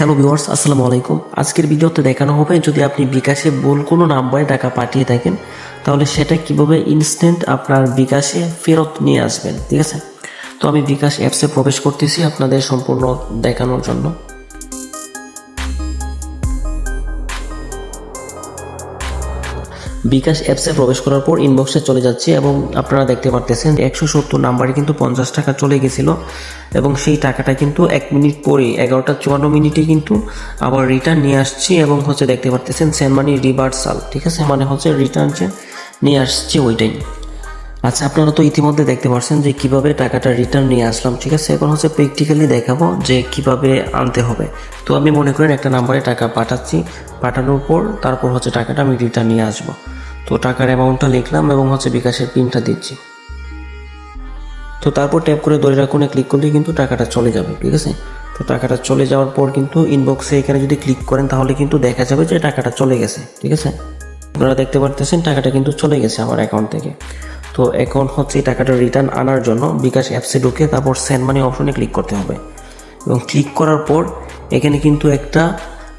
Hello viewers আসসালামু আলাইকুম। আজকের ভিডিওতে দেখানো হবে যদি আপনি বিকাশে ভুল কোনো নাম্বারে টাকা পাঠিয়ে থাকেন, তাহলে সেটা কীভাবে ইনস্ট্যান্ট আপনার বিকাশে ফেরত নিয়ে আসবেন, ঠিক আছে? তো আমি বিকাশ অ্যাপসে প্রবেশ করতেছি আপনাদের সম্পূর্ণ দেখানোর জন্য। বিকাশ অ্যাপসে প্রবেশ করার পর ইনবক্সে চলে যাচ্ছে এবং আপনারা দেখতে পারতেছেন একশো সত্তর নাম্বারে কিন্তু পঞ্চাশ টাকা চলে গেছিল এবং সেই টাকাটা কিন্তু এক মিনিট পরে এগারোটা চুয়ান্ন মিনিটে কিন্তু আবার রিটার্ন নিয়ে আসছি এবং হচ্ছে দেখতে পারতেছেন সেন মানি রিভার্সাল ঠিক আছে? মানে হচ্ছে রিটার্ন যে নিয়ে আসছে ওইটাই। আচ্ছা আপনারা তো ইতিমধ্যে দেখতে পাচ্ছেন যে কীভাবে টাকাটা রিটার্ন নিয়ে আসলাম, ঠিক আছে? এখন হচ্ছে প্র্যাকটিক্যালি দেখাবো যে কীভাবে আনতে হবে। তো আমি মনে করেন একটা নাম্বারে টাকা পাঠাচ্ছি, পাঠানোর পর তারপর হচ্ছে টাকাটা আমি রিটার্ন নিয়ে আসব। তো টাকার অ্যামাউন্টটা লিখলাম এবং হচ্ছে বিকাশের পিনটা দিচ্ছি। তো তারপর ট্যাপ করে ধরে রাখুন ক্লিক করলে কিন্তু টাকাটা চলে যাবে, ঠিক আছে? তো টাকাটা চলে যাওয়ার পর কিন্তু ইনবক্সে এখানে যদি ক্লিক করেন তাহলে কিন্তু দেখা যাবে যে টাকাটা চলে গেছে, ঠিক আছে? আপনারা দেখতে পারতেছেন টাকাটা কিন্তু চলে গেছে আমার অ্যাকাউন্ট থেকে। তো এখন হচ্ছে এই টাকাটা রিটার্ন আনার জন্য বিকাশ অ্যাপসে ঢুকে তারপর সেন্ড মানি অপশনে ক্লিক করতে হবে। এবং ক্লিক করার পর এখানে কিন্তু একটা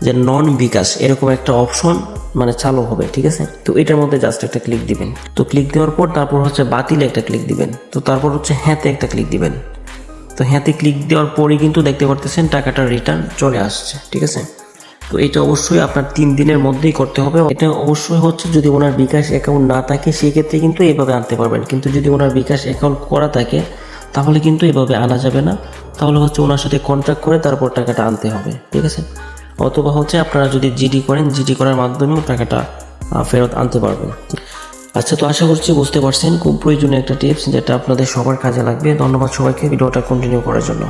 যে নন বিকাশ এরকম একটা অপশন মানে চালু হবে, ঠিক আছে? তো এটার মধ্যে জাস্ট একটা ক্লিক দিবেন। তো ক্লিক দেওয়ার পর তারপর হচ্ছে বাতিলে একটা ক্লিক দিবেন। তো তারপর হচ্ছে হ্যাঁতে একটা ক্লিক দিবেন। তো হ্যাঁতে ক্লিক দেওয়ার পরেই কিন্তু দেখতে পারতেছেন টাকাটা রিটার্ন চলে আসছে, ঠিক আছে? তো এটা অবশ্যই আপনার তিন দিনের মধ্যেই করতে হবে। এটা অবশ্যই হচ্ছে যদি ওনার বিকাশ অ্যাকাউন্ট না থাকে, সেক্ষেত্রে কিন্তু এইভাবে আনতে পারবেন। কিন্তু যদি ওনার বিকাশ অ্যাকাউন্ট করা থাকে, তাহলে কিন্তু এভাবে আনা যাবে না। তাহলে হচ্ছে ওনার সাথে কন্ট্যাক্ট করে তারপর টাকাটা আনতে হবে, ঠিক আছে? অথবা হচ্ছে আপনারা যদি জিডি করেন জিডি করার মাধ্যমেও টাকাটা ফেরত আনতে পারবেন। আচ্ছা তো আশা করছি বুঝতে পারছেন। খুব প্রয়োজনীয় একটা টিপস যেটা আপনাদের সবার কাজে লাগবে। ধন্যবাদ সবাইকে। ভিডিওটা কন্টিনিউ করার জন্য।